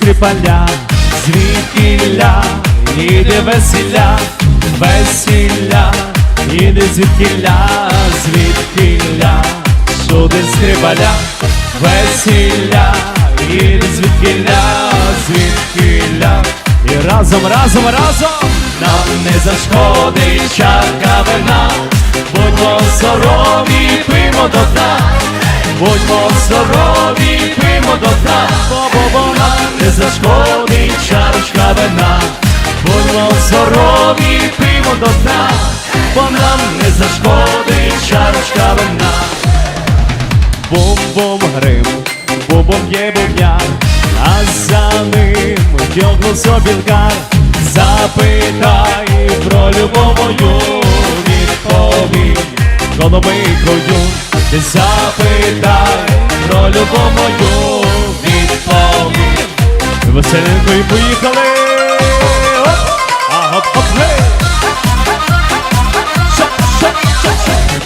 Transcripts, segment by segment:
скрипаля, звідкіля, іде весілля, весілля, іде звідкіля, звідкіля, сюди скрипаля, весілля, іде звідкіля, звідкіля. І разом, разом, разом нам не зашкодить чарка вина, будьмо здорові, пимо до дна. Будьмо здорові, пимо до дна, бо вона не зашкодить чарочка вина. Будьмо здорові, пимо до дна, бо нам не зашкодить чарочка вина. Бум-бум грим, бум-бум є бубняр, а за ним дьогнувся білкар. Запитай про любов мою, відповідь коломикою. Ти запитай про любов мою, відповідь. Веселенько і поїхали.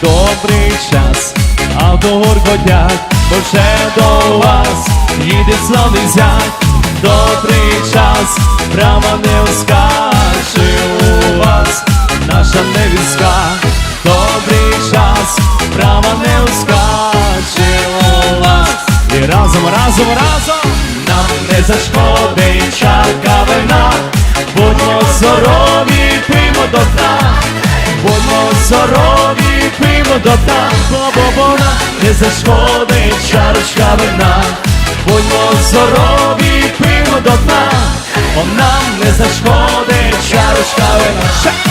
Добрий час, а до горгодят, бо вже до вас їде славний зять. Добрий час, прямо не ускаче у вас, наша невістка. Разом, разом, разом нам не зашкодить чарка вина. Будьмо здорові, пимо до дна. Будьмо здорові, пимо до дна, бо вона не зашкодить чарочка вина. Будьмо здорові, пимо до дна, бо нам не зашкодить чарочка вина.